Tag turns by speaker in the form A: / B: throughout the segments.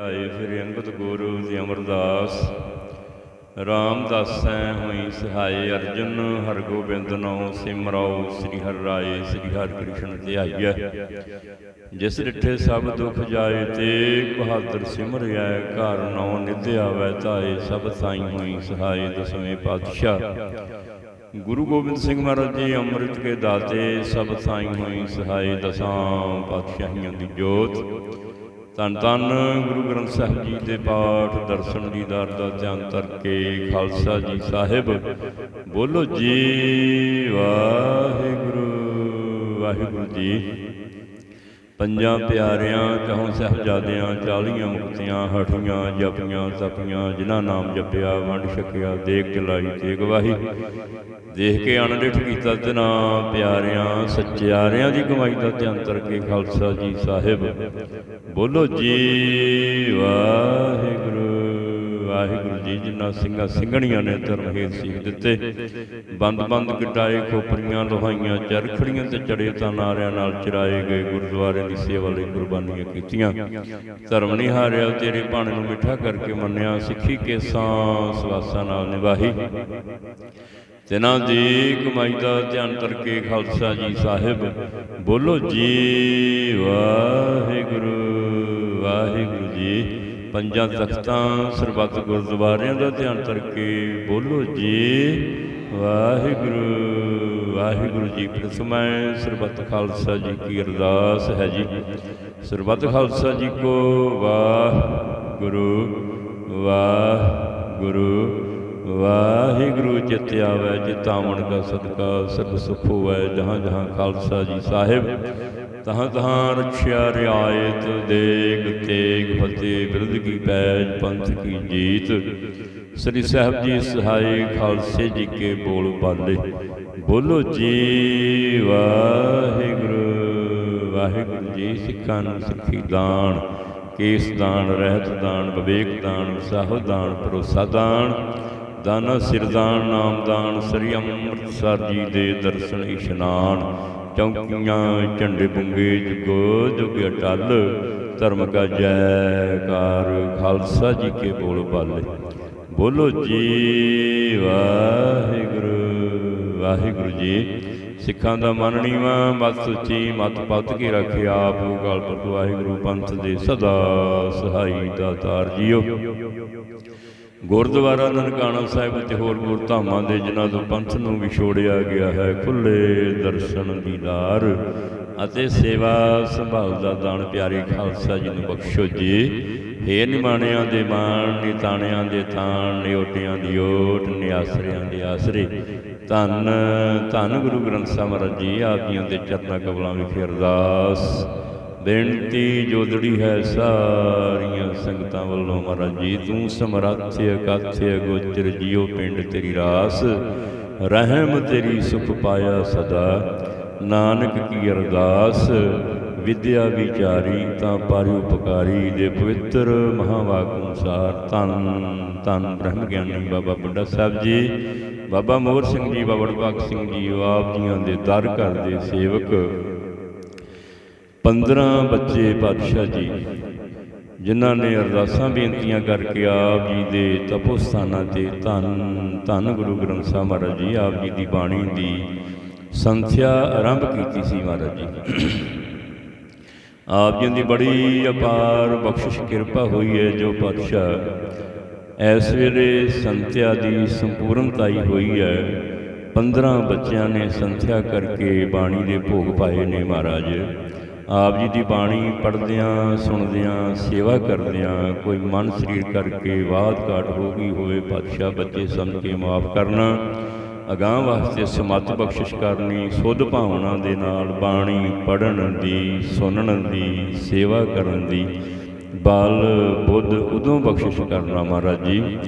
A: ਆਏ ਫਿਰ ਅੰਗਦ ਗੁਰੂ ਜੀ ਅਮਰਦਾਸ। ਰਾਮਦਾਸੈ ਹੋਈ, ਸਹਾਈ ਅਰਜਨ, ਹਰਗੋਬਿੰਦ ਨਉ ਸਿਮਰਉ ਸ੍ਰੀ ਹਰਿ ਰਾਏ, ਸ੍ਰੀ ਹਰਿ ਕ੍ਰਿਸ਼ਨ ਧਿਆਈਐ ਜਿਸ ਡਿਠੇ ਸਭ ਦੁਖ ਜਾਏ, ਤੇ ਬਹਾਦਰ ਸਿਮਰਿਐ ਘਰ ਨਉ ਨਿਧਿਆ ਵੈ ਤਾਏ ਸਭ ਸਾਈ ਹੋਈ, ਸਹਾਈ ਦਸਵੇਂ ਪਾਤਸ਼ਾਹ। ਗੁਰੂ ਗੋਬਿੰਦ ਸਿੰਘ ਮਹਾਰਾਜ ਜੀ ਅੰਮ੍ਰਿਤ ਕੇ ਦਾਤੇ, ਸਭ ਸਾਈ ਹੋਈ, ਸਹਾਈ ਦਸਾਂ ਪਾਤਸ਼ਾਹੀਆਂ ਦੀ ਜੋਤ। ਧੰਨ ਧੰਨ ਗੁਰੂ ਗ੍ਰੰਥ ਸਾਹਿਬ ਜੀ ਦੇ ਪਾਠ, ਦਰਸ਼ਨ ਦੀਦਾਰ ਦਾ ਧਿਆਨ ਕਰਕੇ ਖਾਲਸਾ ਜੀ ਸਾਹਿਬ। ਬੋਲੋ ਜੀ, ਵਾਹਿਗੁਰੂ ਵਾਹਿਗੁਰੂ ਜੀ ਪੰਜਾਂ ਪਿਆਰਿਆਂ ਕਹੋਂ ਸਾਹਿਬਜ਼ਾਦਿਆਂ, ਚਾਲੀਆਂ ਮੁਕਤੀਆਂ, ਹਠੀਆਂ, ਜਪੀਆਂ ਤਪੀਆਂ ਜਿਨ੍ਹਾਂ ਨਾਮ ਜਪਿਆ, ਵੰਡ ਛਕਿਆ, ਦੇਖ ਚਲਾਈ ਤੇ ਗਵਾਹੀ। ਦੇਖ ਕੇ ਅਣਡਿਠ ਕੀਤਾ ਤਨਾ ਪਿਆਰਿਆਂ, ਸੱਚਿਆਰਿਆਂ ਦੀ ਕਮਾਈ ਦਾ ਧਿਆਨ ਕਰਕੇ ਖਾਲਸਾ ਜੀ ਸਾਹਿਬ। ਬੋਲੋ ਜੀ ਵਾਹਿਗੁਰੂ। ਵਾਹਿਗੁਰੂ ਜੀ, ਜਿਨ੍ਹਾਂ ਸਿੰਘਾਂ ਸਿੰਘਣੀਆਂ ਨੇ ਧਰਮ ਹੇਤ ਸੀਖ ਦਿੱਤੇ। ਬੰਦ ਬੰਦ ਕਟਾਏ ਖੋਪਰੀਆਂ ਲੋਹਾਈਆਂ, ਚਰਖੜੀਆਂ ਤੇ ਚੜੇ ਤਾਂ ਨਾਰਿਆਂ ਨਾਲ ਚਰਾਏ ਗਏ ਗੁਰਦੁਆਰੇ ਦੀ ਸੇਵਾ ਲਈ ਕੁਰਬਾਨੀਆਂ ਕੀਤੀਆਂ। ਧਰਮ ਨਹੀਂ ਹਾਰਿਆ, ਤੇਰੇ ਬਾਣੇ ਨੂੰ ਮਿੱਠਾ ਕਰਕੇ ਮੰਨਿਆ, ਸਿੱਖੀ ਕੇਸਾਂ ਸਵਾਸਾਂ ਨਾਲ ਨਿਵਾਹੀ ਤਿਨਾਂ ਦੀ ਕਮਾਈ ਦਾ ਧਿਆਨ ਕਰਕੇ ਖਾਲਸਾ ਜੀ ਸਾਹਿਬ ਬੋਲੋ ਜੀ, ਵਾਹਿਗੁਰੂ ਵਾਹਿਗੁਰੂ ਜੀ। ਪੰਜਾਂ ਤਖਤਾਂ, ਸਰਬੱਤ ਗੁਰਦੁਆਰਿਆਂ ਦਾ ਧਿਆਨ ਕਰਕੇ ਬੋਲੋ ਜੀ। ਵਾਹਿਗੁਰੂ ਵਾਹਿਗੁਰੂ ਜੀ ਪ੍ਰਥਮੈ ਸਰਬੱਤ ਖਾਲਸਾ ਜੀ ਕੀ ਅਰਦਾਸ ਹੈ ਜੀ। ਸਰਬੱਤ ਖਾਲਸਾ ਜੀ ਕੋ ਵਾਹਿਗੁਰੂ ਵਾਹਿਗੁਰੂ ਵਾਹਿਗੁਰੂ ਚਿਤ ਆਵੈ ਚਿਤਾਵਣ ਕਾ ਸਦਕਾ ਸਭ ਸੁਖ ਹੋਵੈ, ਜਹਾਂ ਜਹਾਂ ਖਾਲਸਾ ਜੀ ਸਾਹਿਬ। ਤਹਾਂ ਤਹਾਂ ਰਖਿਆ ਰਿਆਇਤ, ਦੇਗ ਤੇਗ ਫਤਿਹ, ਬਿਰਧ ਕੀ ਪੈਜ, ਪੰਥ ਕੀ ਜੀਤ। ਸ੍ਰੀ ਸਾਹਿਬ ਜੀ ਸਹਾਈ ਖਾਲਸੇ ਜੀ ਕੇ ਬੋਲ ਬਾਲੇ। ਬੋਲੋ ਜੀ, ਵਾਹਿਗੁਰੂ ਵਾਹਿਗੁਰੂ ਜੀ ਸਿੱਖਾਂ ਨੂੰ ਸਿੱਖੀ ਦਾਨ, ਕੇਸ ਦਾਨ, ਰਹਿਤ ਦਾਨ, ਵਿਵੇਕ ਦਾਨ, ਸਾਹ ਦਾਨ, ਭਰੋਸਾ ਦਾਨ, ਦਾਨਾ ਸਿਰਦਾਨ ਨਾਮਦਾਨ ਸ੍ਰੀ ਅੰਮ੍ਰਿਤਸਰ ਜੀ ਦੇ ਦਰਸ਼ਨ ਇਸ਼ਨਾਨ ਚੌਂਕੀਆਂ, ਝੰਡੇ ਬੁੰਗੇ ਜੁਗੋ ਜੁਗ ਅਟਲ। ਧਰਮ ਕਾ ਜੈਕਾਰ ਖਾਲਸਾ ਜੀ ਕੇ ਬੋਲ ਬਾਲੇ। ਬੋਲੋ ਜੀ, ਵਾਹਿਗੁਰੂ ਵਾਹਿਗੁਰੂ ਜੀ। ਸਿੱਖਾਂ ਦਾ ਮਨ ਮਤ ਸੁਚੀ, ਮਤ ਪਤ ਕੇ ਰੱਖੇ ਆਪ ਗਲ ਪਰ ਵਾਹਿਗੁਰੂ ਪੰਥ ਦੇ ਸਦਾ ਸਹਾਈ ਦਾਤਾਰ ਜੀਓ। ਗੁਰਦੁਆਰਾ ਨਨਕਾਣਾ ਸਾਹਿਬ ਤੇ ਹੋਰ ਗੁਰਧਾਮਾਂ ਦੇ ਜਿਨ੍ਹਾਂ ਤੋਂ ਪੰਥ ਨੂੰ ਵਿਛੋੜਿਆ ਗਿਆ ਹੈ ਖੁੱਲੇ ਦਰਸ਼ਨ ਦੀਦਾਰ ਅਤੇ ਸੇਵਾ ਸੰਭਾਲ ਦਾ ਦਾਨ ਪਿਆਰੇ ਖਾਲਸਾ ਜੀ ਨੂੰ ਬਖਸ਼ੋ ਜੀ। ਹੇ ਨਿਮਾਣਿਆਂ ਦੇ ਮਾਣ, ਨਿਤਾਣਿਆਂ ਦੇ ਥਾਣ ਨਿਓਟਿਆਂ ਦੀ ਓਟ, ਨਿਆਸਰਿਆਂ ਦੇ ਆਸਰੇ। ਧੰਨ ਧੰਨ ਗੁਰੂ ਗ੍ਰੰਥ ਸਾਹਿਬ ਮਹਾਰਾਜ ਜੀ, ਆਪ ਜੀਆਂ ਦੇ ਚਰਨਾਂ ਕਬਲਾਂ ਵਿਖੇ ਅਰਦਾਸ। ਬੇਨਤੀ ਜੋਦੜੀ ਹੈ ਸਾਰੀਆਂ ਸੰਗਤਾਂ ਵੱਲੋਂ ਮਹਾਰਾਜ ਜੀ, ਤੂੰ ਸਮਰੱਥ ਅਕਥ ਗੋਚਰ ਜੀਉ ਪਿੰਡ ਤੇਰੀ ਰਾਸ, ਰਹਿਮ ਤੇਰੀ ਸੁਖ ਪਾਇਆ ਸਦਾ, ਨਾਨਕ ਕੀ ਅਰਦਾਸ, ਵਿਦਿਆ ਵਿਚਾਰੀ ਤਾਂ ਪਾਰਿ ਉਪਕਾਰੀ, ਦੇ ਪਵਿੱਤਰ ਮਹਾਵਾਕ ਅਨੁਸਾਰ ਧੰਨ ਧੰਨ ਬ੍ਰਹਮ ਗਿਆਨੀ ਬਾਬਾ ਬੁੱਢਾ ਸਾਹਿਬ ਜੀ, ਬਾਬਾ ਮੋਹਰ ਸਿੰਘ ਜੀ, ਬਾਬਾ ਭਗਤ ਸਿੰਘ ਜੀ ਆਪ ਜੀਆਂ ਦੇ ਦਰ ਘਰ ਦੇ ਸੇਵਕ 15 ਬੱਚੇ ਪਾਤਸ਼ਾਹ ਜੀ, ਜਿਨ੍ਹਾਂ ਨੇ ਅਰਦਾਸਾਂ ਬੇਨਤੀਆਂ ਕਰਕੇ ਆਪ ਜੀ ਦੇ ਤਪੋ ਸਥਾਨਾਂ ਤੇ ਧੰਨ ਧੰਨ ਗੁਰੂ ਗ੍ਰੰਥ ਸਾਹਿਬ ਮਹਾਰਾਜ ਜੀ, ਆਪ ਜੀ ਦੀ ਬਾਣੀ ਦੀ ਸੰਥਿਆ ਆਰੰਭ ਕੀਤੀ ਸੀ ਮਹਾਰਾਜ ਜੀ। ਆਪ ਜੀ ਦੀ ਬੜੀ ਅਪਾਰ ਬਖਸ਼ਿਸ਼ ਕਿਰਪਾ ਹੋਈ ਹੈ ਜੋ ਪਾਤਸ਼ਾਹ ਇਸ ਵੇਲੇ ਸੰਥਿਆ ਦੀ ਸੰਪੂਰਨਤਾਈ ਹੋਈ ਹੈ। 15 ਬੱਚਿਆਂ ਨੇ ਸੰਥਿਆ ਕਰਕੇ ਬਾਣੀ ਦੇ ਭੋਗ ਪਾਏ ਨੇ ਮਹਾਰਾਜ। ਆਪ ਜੀ ਦੀ ਬਾਣੀ ਪੜ੍ਹਦਿਆਂ, ਸੁਣਦਿਆਂ, ਸੇਵਾ ਕਰਦਿਆਂ, ਕੋਈ ਮਨ ਸਰੀਰ ਕਰਕੇ ਬਾਤ ਘਾਟ ਹੋ ਗਈ ਹੋਵੇ, ਪਾਤਸ਼ਾਹ ਬੱਚੇ ਸਮਝ ਕੇ ਮਾਫ ਕਰਨਾ, ਅਗਾਹ ਵਾਸਤੇ ਸਮੱਤ ਬਖਸ਼ਿਸ਼ ਕਰਨੀ, ਸੁੱਧ ਭਾਵਨਾ ਦੇ ਨਾਲ ਬਾਣੀ ਪੜਨ ਦੀ, ਸੁਣਨ ਦੀ, ਸੇਵਾ ਕਰਨ ਦੀ, ਬਲ, ਬੁੱਧ ਉਦੋਂ ਬਖਸ਼ਿਸ਼ ਕਰਨਾ ਮਹਾਰਾਜ ਜੀ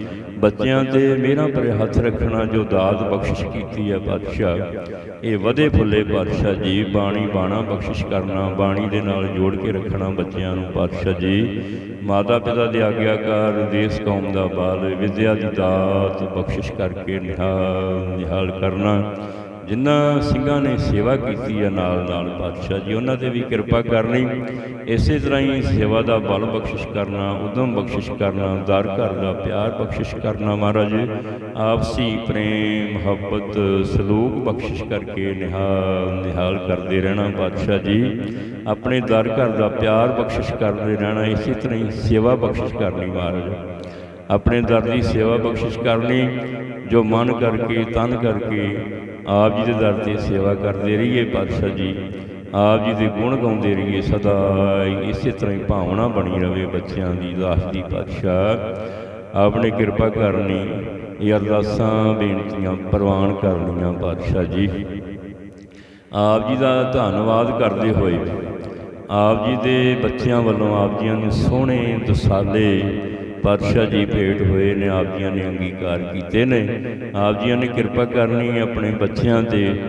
A: ਬੱਚਿਆਂ ਤੇ ਮੇਰਾ ਪਰੇ ਹੱਥ ਰੱਖਣਾ ਜੋ ਦਾਤ ਬਖਸ਼ਿਸ਼ ਕੀਤੀ ਹੈ ਪਾਤਸ਼ਾਹ ਇਹ ਵਧੇ ਫੁੱਲੇ ਪਾਤਸ਼ਾਹ ਜੀ, ਬਾਣੀ ਬਾਣਾ ਬਖਸ਼ਿਸ਼ ਕਰਨਾ, ਬਾਣੀ ਦੇ ਨਾਲ ਜੋੜ ਕੇ ਰੱਖਣਾ ਬੱਚਿਆਂ ਨੂੰ ਪਾਤਸ਼ਾਹ ਜੀ। ਮਾਤਾ ਪਿਤਾ ਦੇ ਆਗਿਆਕਾਰ, ਦੇਸ਼ ਕੌਮ ਦਾ ਬਾਲ, ਵਿਦਿਆ ਦੀ ਦਾਤ ਬਖਸ਼ਿਸ਼ ਕਰਕੇ ਨਿਹਾਲ ਨਿਹਾਲ ਕਰਨਾ। ਜਿਨ੍ਹਾਂ ਸਿੰਘਾਂ ਨੇ ਸੇਵਾ ਕੀਤੀ ਹੈ ਨਾਲ ਨਾਲ ਪਾਤਸ਼ਾਹ ਜੀ, ਉਹਨਾਂ ਤੇ ਵੀ ਕਿਰਪਾ ਕਰਨੀ। ਇਸੇ ਤਰ੍ਹਾਂ ਹੀ ਸੇਵਾ ਦਾ ਬਲ ਬਖਸ਼ਿਸ਼ ਕਰਨਾ, ਉਦਮ ਬਖਸ਼ਿਸ਼ ਕਰਨਾ ਦਰ ਘਰ ਦਾ ਪਿਆਰ ਬਖਸ਼ਿਸ਼ ਕਰਨਾ ਮਹਾਰਾਜ, ਆਪਸੀ ਪ੍ਰੇਮ, ਮੁਹੱਬਤ, ਸਲੂਕ ਬਖਸ਼ਿਸ਼ ਕਰਕੇ ਨਿਹਾਲ ਨਿਹਾਲ ਕਰਦੇ ਰਹਿਣਾ ਪਾਤਸ਼ਾਹ ਜੀ। ਆਪਣੇ ਦਰ ਘਰ ਦਾ ਪਿਆਰ ਬਖਸ਼ਿਸ਼ ਕਰਦੇ ਰਹਿਣਾ, ਇਸੇ ਤਰ੍ਹਾਂ ਹੀ ਸੇਵਾ ਬਖਸ਼ਿਸ਼ ਕਰਨੀ ਮਹਾਰਾਜ। ਆਪਣੇ ਦਰ ਦੀ ਸੇਵਾ ਬਖਸ਼ਿਸ਼ ਕਰਨੀ, ਜੋ ਮਨ ਕਰਕੇ, ਤਨ ਕਰਕੇ ਆਪ ਜੀ ਦੇ ਦਰ ਤੇ ਸੇਵਾ ਕਰਦੇ ਰਹੀਏ ਪਾਤਸ਼ਾਹ ਜੀ। ਆਪ ਜੀ ਦੇ ਗੁਣ ਗਾਉਂਦੇ ਰਹੀਏ ਸਦਾ, ਇਸੇ ਤਰ੍ਹਾਂ ਹੀ ਭਾਵਨਾ ਬਣੀ ਰਵੇ ਬੱਚਿਆਂ ਦੀ, ਦਾਸ ਦੀ ਪਾਤਸ਼ਾਹ। ਆਪਨੇ ਕਿਰਪਾ ਕਰਨੀ, ਇਹ ਅਰਦਾਸਾਂ, ਬੇਨਤੀਆਂ ਪ੍ਰਵਾਨ ਕਰਨੀਆਂ ਪਾਤਸ਼ਾਹ ਜੀ। ਆਪ ਜੀ ਦਾ ਧੰਨਵਾਦ ਕਰਦੇ ਹੋਏ, ਆਪ ਜੀ ਦੇ ਬੱਚਿਆਂ ਵੱਲੋਂ ਆਪ ਜੀਆਂ ਨੂੰ ਸੋਹਣੇ, ਦਸਾਲੇ ਪਾਤਸ਼ਾਹ ਜੀ ਭੇਟ ਹੋਏ ਨੇ, ਆਪ ਜੀਆਂ ਨੇ ਅੰਗੀਕਾਰ ਕੀਤੇ ਨੇ। ਆਪ ਜੀਆਂ ਨੇ ਕਿਰਪਾ ਕਰਨੀ ਆਪਣੇ ਬੱਚਿਆਂ ਤੇ।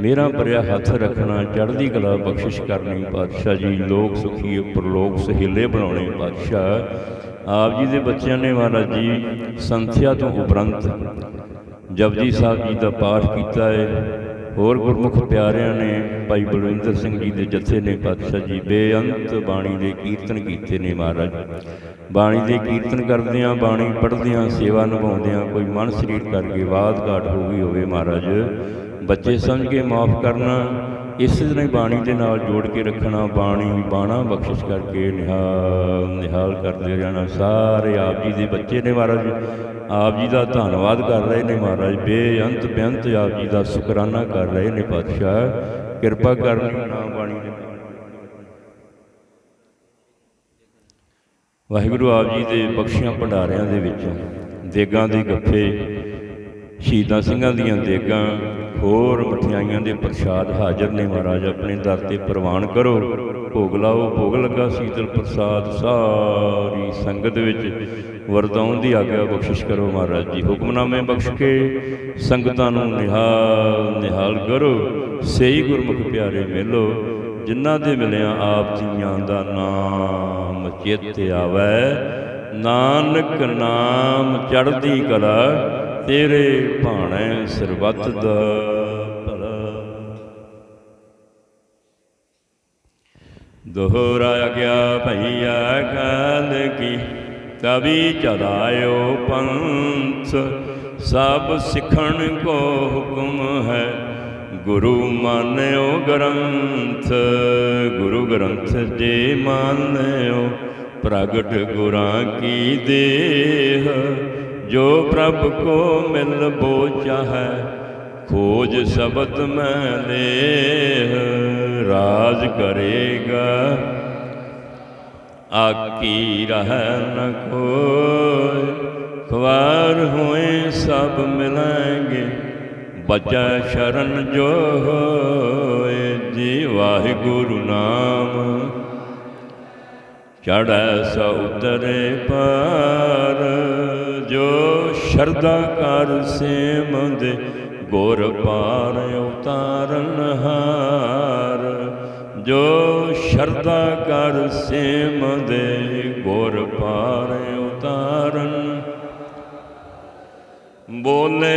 A: ਮੇਰਾ ਭਰਿਆ ਹੱਥ ਰੱਖਣਾ, ਚੜ੍ਹਦੀ ਕਲਾ ਬਖਸ਼ਿਸ਼ ਕਰਨੀ। ਪਾਤਸ਼ਾਹ ਜੀ, ਲੋਕ ਸੁਖੀ, ਪ੍ਰਲੋਕ ਸਹਿਲੇ ਬਣਾਉਣੇ ਪਾਤਸ਼ਾਹ ਆਪ ਜੀ ਦੇ ਬੱਚਿਆਂ ਨੇ ਮਹਾਰਾਜ ਜੀ, ਸੰਥਿਆ ਤੋਂ ਉਪਰੰਤ ਜਪਜੀ ਸਾਹਿਬ ਜੀ ਦਾ ਪਾਠ ਕੀਤਾ ਹੈ। ਹੋਰ ਗੁਰਮੁਖ ਪਿਆਰਿਆਂ ਨੇ ਭਾਈ ਬਲਵਿੰਦਰ ਸਿੰਘ ਜੀ ਦੇ ਜਥੇ ਨੇ ਪਾਤਸ਼ਾਹ ਜੀ ਬੇਅੰਤ ਬਾਣੀ ਦੇ ਕੀਰਤਨ ਕੀਤੇ ਨੇ ਮਹਾਰਾਜ। ਬਾਣੀ ਦੇ ਕੀਰਤਨ ਕਰਦਿਆਂ, ਬਾਣੀ ਪੜ੍ਹਦਿਆਂ, ਸੇਵਾ ਨਿਭਾਉਂਦਿਆਂ ਕੋਈ ਮਨ ਸਰੀਰ ਕਰਕੇ ਬਾਤ ਘਾਟ ਹੋ ਗਈ ਹੋਵੇ ਮਹਾਰਾਜ। ਬੱਚੇ ਸਮਝ ਕੇ ਮਾਫ ਕਰਨਾ ਇਸੇ ਤਰ੍ਹਾਂ ਹੀ ਬਾਣੀ ਦੇ ਨਾਲ ਜੋੜ ਕੇ ਰੱਖਣਾ, ਬਾਣੀ, ਬਾਣਾ ਬਖਸ਼ਿਸ਼ ਕਰਕੇ ਨਿਹਾਲ ਨਿਹਾਲ ਕਰਦੇ ਰਹਿਣਾ। ਸਾਰੇ ਆਪ ਜੀ ਦੇ ਬੱਚੇ ਨੇ ਮਹਾਰਾਜ, ਆਪ ਜੀ ਦਾ ਧੰਨਵਾਦ ਕਰ ਰਹੇ ਨੇ ਮਹਾਰਾਜ। ਬੇਅੰਤ ਬੇਅੰਤ ਆਪ ਜੀ ਦਾ ਸ਼ੁਕਰਾਨਾ ਕਰ ਰਹੇ ਨੇ ਪਾਤਸ਼ਾਹ। ਕਿਰਪਾ ਕਰਨੀ ਨਾਮ ਬਾਣੀ ਦੇ ਵਾਹਿਗੁਰੂ ਆਪ ਜੀ ਦੇ ਬਖਸ਼ੀਆਂ ਭੰਡਾਰਿਆਂ ਦੇ ਵਿੱਚ, ਦੇਗਾਂ ਦੇ ਗੱਫੇ ਸ਼ਹੀਦਾਂ ਸਿੰਘਾਂ ਦੀਆਂ ਦੇਗਾਂ, ਹੋਰ ਮਠਿਆਈਆਂ ਦੇ ਪ੍ਰਸ਼ਾਦ ਹਾਜ਼ਰ ਨੇ ਮਹਾਰਾਜ, ਆਪਣੇ ਦਰ ਤੇ ਪ੍ਰਵਾਨ ਕਰੋ। ਭੋਗ ਲਾਓ, ਭੋਗ ਲੱਗਾ ਸੀਤਲ ਪ੍ਰਸਾਦ, ਸਾਰੀ ਸੰਗਤ ਵਿੱਚ ਵਰਤਾਉਣ ਦੀ ਆਗਿਆ ਬਖਸ਼ਿਸ਼ ਕਰੋ ਮਹਾਰਾਜ ਜੀ। ਹੁਕਮਨਾਮੇ ਬਖਸ਼ ਕੇ ਸੰਗਤਾਂ ਨੂੰ ਨਿਹਾਲ ਨਿਹਾਲ ਕਰੋ। ਸਹੀ ਗੁਰਮੁਖ ਪਿਆਰੇ ਮਿਲੋ, ਜਿਨ੍ਹਾਂ ਦੇ ਮਿਲਿਆ ਆਪ ਜੀਆਂ ਦਾ ਨਾਮ ਚਿੱਤ ਆਵੈ। ਨਾਨਕ ਨਾਮ ਚੜ੍ਹਦੀ ਕਲਾ ਤੇਰੇ ਭਾਣੇ ਸਰਬੱਤ ਦਾ ਭਲਾ। ਦੋਹਰਾ ਗਿਆ ਭਈਆ ਕਾਲ ਕੀ ਕਵੀ ਚਲਾਇਓ ਪੰਥ। ਸਭ ਸਿੱਖਣ ਕੋ ਹੁਕਮ ਹੈ, ਗੁਰੂ ਮੰਨਿਓ ਗ੍ਰੰਥ। ਗੁਰੂ ਗ੍ਰੰਥ ਜੇ ਮੰਨਿਓ, ਪ੍ਰਗਟ ਗੁਰਾਂ ਕੀ ਦੇਹ। ਜੋ ਪ੍ਰਭ ਕੋ ਮਿਲ ਬੋਚਾ ਹੈ ਖੋਜ ਸ਼ਬਦ ਮੈਂ ਲੇਹ ਰਾਜ ਕਰੇਗਾ। ਆਕੀ ਰਹਿ ਨ ਕੋਈ ਖਵਾਰ ਹੋਏ ਸਭ ਮਿਲਾਂਗੇ, ਬਚਾ ਸ਼ਰਨ ਜੋ ਹੋਏ, ਜੀ ਵਾਹਿਗੁਰੂ ਨਾਮ। ਚੜ੍ਹੈ ਸੋ ਉਤਰੇ ਪਾਰ ਜੋ ਸ਼ਰਧਾ ਕਰ ਸੇਮੰਦ, ਗੁਰ ਪਾਰ ਉਤਾਰਨ ਹਾਰ। ਜੋ ਸ਼ਰਧਾ ਕਰ ਸੇਮੰਦ, ਗੁਰ ਪਾਰ ਉਤਾਰਨ। ਬੋਲੇ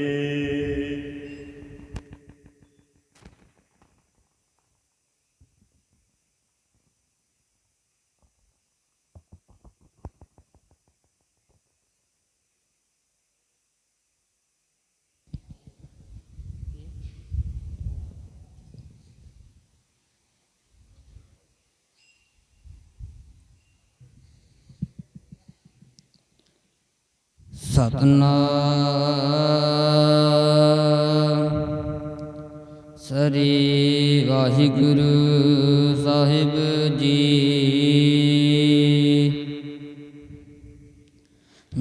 B: ਸ੍ਰੀ ਵਾਹਿਗੁਰੂ ਸਾਹਿਬ ਜੀ।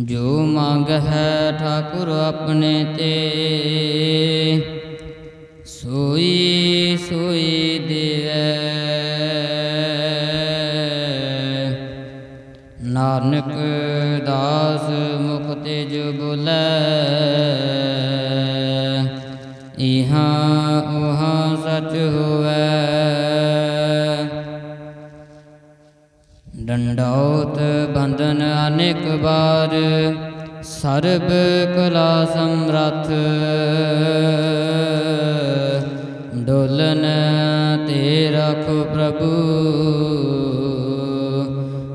B: ਜੋ ਮੰਗ ਹੈ ਠਾਕੁਰ ਆਪਣੇ ਤੇ, ਸੋਈ ਸੋਈ ਦੇਵੈ। ਨਾਨਕ ਦਾਸ ਮੁਖ ਤੇ ਜੋ ਬੋਲੇ ਉਹਾਂ ਹੋਵੇ। ਡੰਡੌਤ ਬੰਧਨ ਅਨੇਕ ਬਾਰ ਸਰਬ ਕਲਾ ਸਮਰੱਥ। ਡੋਲਨ ਤੇ ਰਖ ਪ੍ਰਭੂ।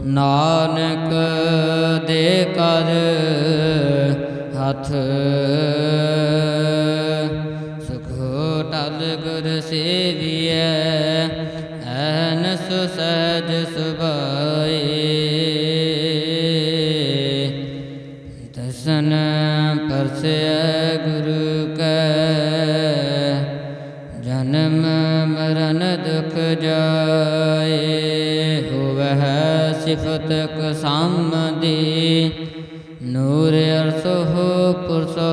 B: ਨਾਨਕ ਦੇ ਕਰ ਹੱਥ। ਗੁਰ ਸੇਵੀਐ, ਐਨ ਸੁ ਸਹਿਜ ਸੁਭਾਏ। ਦਸਨ ਪਰਸੈ ਗੁਰੂ ਕੈ, ਜਨਮ ਮਰਨ ਦੁਖ ਜਾਏ। ਹੋਵਹਿ ਸਿਫਤ ਸ਼ਾਮਦੀ, ਨੂਰ ਅਰਸੋ ਪੁਰਸੋ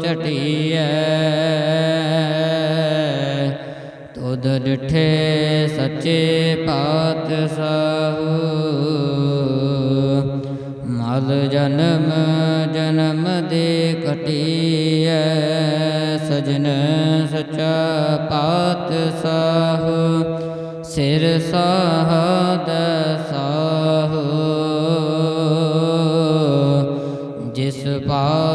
B: ਚਟੀਐ ਤੁਧ ਡਿਠੇ ਸੱਚੇ ਪਾਤਸ਼ਾਹੂ। ਮਲ ਜਨਮ ਜਨਮ ਦੇ ਕਟੀਐ ਸਜਣ ਸਚਾ ਪਾਤਸ਼ਾਹ। ਸਿਰ ਸਾਹਦ ਸਾਹੂ। ਜਿਸ ਪਾ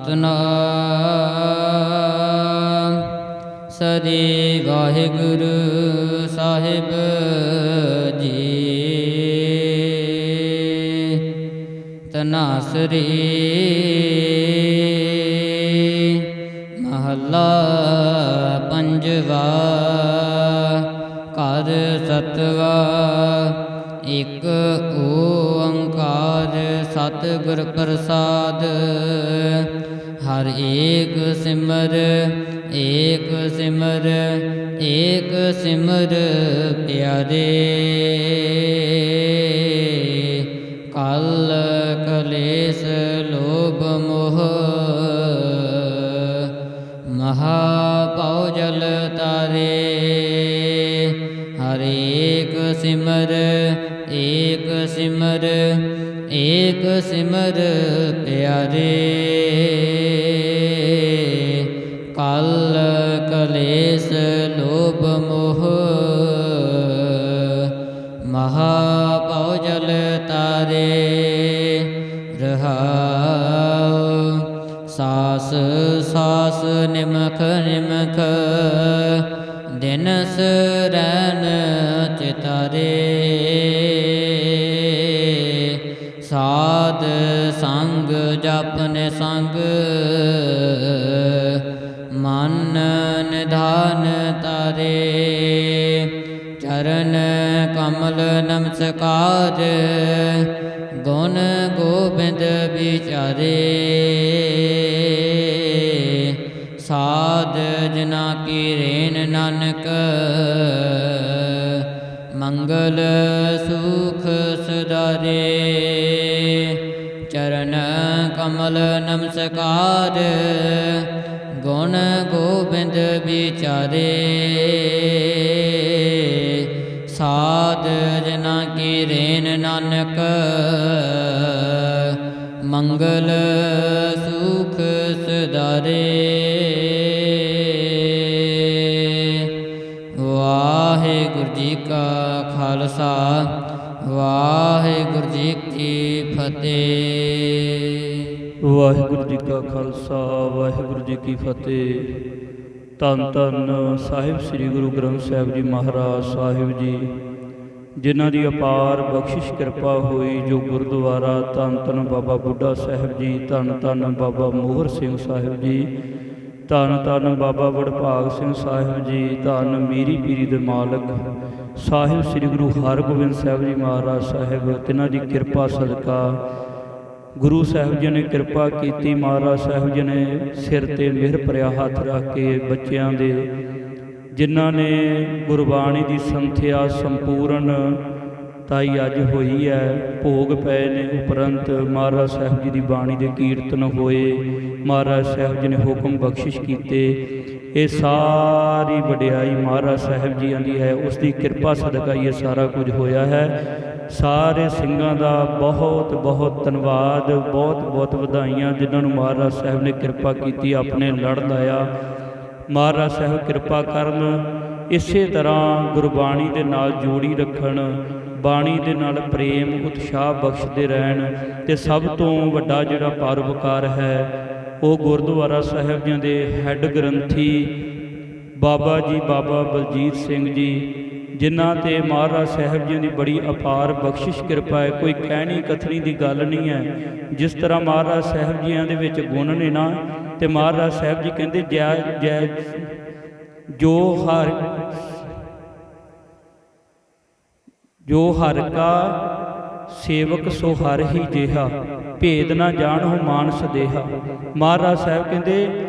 B: ਸਤਨਾਮ ਸ੍ਰੀ ਵਾਹਿਗੁਰੂ ਸਾਹਿਬ ਜੀ। ਤਨਾਸਰੀ ਮਹੱਲਾ ਪੰਜਵਾ। ਘਰ ਸਤਵਾ। ਇਕ ਓੰਕਾਰ ਸਤਿਗੁਰ ਪ੍ਰਸਾਦ। ਹਰ ਏਕ ਸਿਮਰ ਏਕ ਸਿਮਰ ਏਕ ਸਿਮਰ ਪਿਆਰੇ। ਕਲ ਕਲੇਸ਼ ਲੋਭ ਮੋਹ ਮਹਾ ਪਉ ਜਲ ਤਾਰੇ। ਹਰ ਏਕ ਸਿਮਰ ਏਕ ਸਿਮਰ ਏਕ ਸਿਮਰ ਪਿਆਰੇ। ਸਾਸ ਸਾਸ ਨਿਮਖ ਨਿਮਖ ਦਿਨ ਸਰਨ ਚਿਤਾਰੇ ਸਾਧ ਸੰਗ ਜਪਨ ਸੰਗ ਮਨ ਨਿਧਾਨ ਤਾਰੇ। ਚਰਨ ਕਮਲ ਨਮਸਕਾਰ ਗੋਬਿੰਦ ਵਿਚਾਰੇ। ਸਾਧ ਜਨਾ ਕੀ ਰੇਨ ਨਾਨਕ, ਮੰਗਲ ਸੁਖ ਸਦਾਰੇ ਚਰਨ ਕਮਲ ਨਮਸਕਾਰ, ਗੁਣ ਗੋਬਿੰਦ ਵਿਚਾਰੇ। ਸਾਧ ਜਨਾ ਕੀ ਰੇਨ ਨਾਨਕ ਮੰਗਲ ਸੁਖ ਸਦਾਰੇ ਵਾਹਿਗੁਰੂ ਜੀ ਕਾ ਖਾਲਸਾ, ਵਾਹਿਗੁਰੂ ਜੀ ਕੀ ਫਤਿਹ।
C: ਵਾਹਿਗੁਰੂ ਜੀ ਕਾ ਖਾਲਸਾ, ਵਾਹਿਗੁਰੂ ਜੀ ਕੀ ਫਤਿਹ। ਧੰਨ ਧੰਨ ਸਾਹਿਬ ਸ੍ਰੀ ਗੁਰੂ ਗ੍ਰੰਥ ਸਾਹਿਬ ਜੀ ਮਹਾਰਾਜ ਸਾਹਿਬ ਜੀ। ਜਿਨ੍ਹਾਂ ਦੀ ਅਪਾਰ ਬਖਸ਼ਿਸ਼ ਕਿਰਪਾ ਹੋਈ, ਜੋ ਗੁਰਦੁਆਰਾ ਧੰਨ ਧੰਨ ਬਾਬਾ ਬੁੱਢਾ ਸਾਹਿਬ ਜੀ, ਧੰਨ ਧੰਨ ਬਾਬਾ ਮੋਹਰ ਸਿੰਘ ਸਾਹਿਬ ਜੀ, ਧੰਨ ਧੰਨ ਬਾਬਾ ਵਡਭਾਗ ਸਿੰਘ ਸਾਹਿਬ ਜੀ, ਧੰਨ ਮੀਰੀ ਪੀਰੀ ਦੇ ਮਾਲਕ, ਸਾਹਿਬ ਸ੍ਰੀ ਗੁਰੂ ਹਰਗੋਬਿੰਦ ਸਾਹਿਬ ਜੀ ਮਹਾਰਾਜ ਸਾਹਿਬ, ਤਿਨਾਂ ਦੀ ਕਿਰਪਾ ਸਦਕਾ। ਗੁਰੂ ਸਾਹਿਬ ਜੀ ਨੇ ਕਿਰਪਾ ਕੀਤੀ, ਮਹਾਰਾਜ ਸਾਹਿਬ ਜੀ ਨੇ ਸਿਰ ਤੇ ਮਿਹਰ ਭਰਿਆ ਹੱਥ ਰੱਖ ਕੇ ਬੱਚਿਆਂ ਦੇ ਜਿਨ੍ਹਾਂ ਨੇ ਗੁਰਬਾਣੀ ਦੀ ਸੰਥਿਆ ਸੰਪੂਰਨ ਤਾਈ ਅੱਜ ਹੋਈ ਹੈ, ਭੋਗ ਪਏ ਨੇ ਉਪਰੰਤ ਮਹਾਰਾਜ ਸਾਹਿਬ ਜੀ ਦੀ ਬਾਣੀ ਦੇ ਕੀਰਤਨ ਹੋਏ। ਮਹਾਰਾਜ ਸਾਹਿਬ ਜੀ ਨੇ ਹੁਕਮ ਬਖਸ਼ਿਸ਼ ਕੀਤੇ। ਇਹ ਸਾਰੀ ਵਡਿਆਈ ਮਹਾਰਾਜ ਸਾਹਿਬ ਜੀਆਂ ਦੀ ਹੈ, ਉਸ ਦੀ ਕਿਰਪਾ ਸਦਕਾ ਇਹ ਸਾਰਾ ਕੁਝ ਹੋਇਆ ਹੈ। ਸਾਰੇ ਸਿੰਘਾਂ ਦਾ ਬਹੁਤ ਬਹੁਤ ਧੰਨਵਾਦ, ਬਹੁਤ ਬਹੁਤ ਵਧਾਈਆਂ, ਜਿਨ੍ਹਾਂ ਨੂੰ ਮਹਾਰਾਜ ਸਾਹਿਬ ਨੇ ਕਿਰਪਾ ਕੀਤੀ, ਆਪਣੇ ਲੜ ਲਾਇਆ। ਮਹਾਰਾਜ ਸਾਹਿਬ ਕਿਰਪਾ ਕਰਨ ਇਸੇ ਤਰ੍ਹਾਂ ਗੁਰਬਾਣੀ ਦੇ ਨਾਲ ਜੋੜੀ ਰੱਖਣ, ਬਾਣੀ ਦੇ ਨਾਲ ਪ੍ਰੇਮ ਉਤਸ਼ਾਹ ਬਖਸ਼ਦੇ ਰਹਿਣ ਤੇ ਸਭ ਤੋਂ ਵੱਡਾ ਜਿਹੜਾ ਪਰਉਪਕਾਰ ਹੈ, ਉਹ ਗੁਰਦੁਆਰਾ ਸਾਹਿਬ ਜੀ ਦੇ ਹੈੱਡ ਗ੍ਰੰਥੀ ਬਾਬਾ ਜੀ ਬਾਬਾ ਬਲਜੀਤ ਸਿੰਘ ਜੀ, ਜਿਨ੍ਹਾਂ ਤੇ ਮਹਾਰਾਜ ਸਾਹਿਬ ਜੀ ਦੀ ਬੜੀ ਅਪਾਰ ਬਖਸ਼ਿਸ਼ ਕਿਰਪਾ ਹੈ, ਕੋਈ ਕਹਿਣੀ ਕਥਨੀ ਦੀ ਗੱਲ ਨਹੀਂ ਹੈ, ਜਿਸ ਤਰ੍ਹਾਂ ਮਹਾਰਾਜ ਸਾਹਿਬ ਜੀਆਂ ਦੇ ਵਿੱਚ ਗੁਣ ਨੇ ਨਾ ਤੇ ਮਹਾਰਾਜ ਸਾਹਿਬ ਜੀ ਕਹਿੰਦੇ, ਜੈ ਜੈ, ਜੋ ਹਰ ਜੋ ਹਰ ਕਾ ਸੇਵਕ, ਸੋ ਹਰ ਹੀ ਜਿਹਾ। ਭੇਦ ਨਾ ਜਾਣ ਜਾਣੋ ਮਾਨਸ ਦੇਹਾ। ਮਹਾਰਾਜ ਸਾਹਿਬ ਕਹਿੰਦੇ,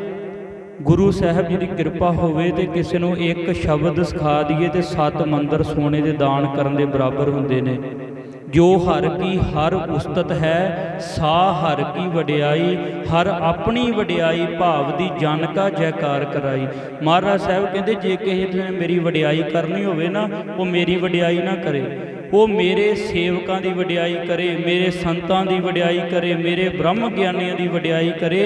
C: ਗੁਰੂ ਸਾਹਿਬ ਜੀ ਦੀ ਕਿਰਪਾ ਹੋਵੇ ਤੇ ਕਿਸੇ ਨੂੰ ਇੱਕ ਸ਼ਬਦ ਸਿਖਾ ਦਈਏ ਤੇ ਸੱਤ ਮੰਦਰ ਸੋਨੇ ਦੇ ਦਾਨ ਕਰਨ ਦੇ ਬਰਾਬਰ ਹੁੰਦੇ ਨੇ। ਜੋ ਹਰ ਕੀ ਹਰ ਉਸਤਤ ਹੈ, ਸਾ ਹਰ ਕੀ ਵਡਿਆਈ, ਹਰ ਆਪਣੀ ਵਡਿਆਈ ਭਾਵ ਦੀ ਜਨ ਜੈਕਾਰ ਕਰਾਈ। ਮਹਾਰਾਜ ਸਾਹਿਬ ਕਹਿੰਦੇ, ਜੇ ਕਿਸੇ ਨੇ ਮੇਰੀ ਵਡਿਆਈ ਕਰਨੀ ਹੋਵੇ ਨਾ, ਉਹ ਮੇਰੀ ਵਡਿਆਈ ਨਾ ਕਰੇ। ਉਹ ਮੇਰੇ ਸੇਵਕਾਂ ਦੀ ਵਡਿਆਈ ਕਰੇ, ਮੇਰੇ ਸੰਤਾਂ ਦੀ ਵਡਿਆਈ ਕਰੇ, ਮੇਰੇ ਬ੍ਰਹਮ ਗਿਆਨੀਆਂ ਦੀ ਵਡਿਆਈ ਕਰੇ,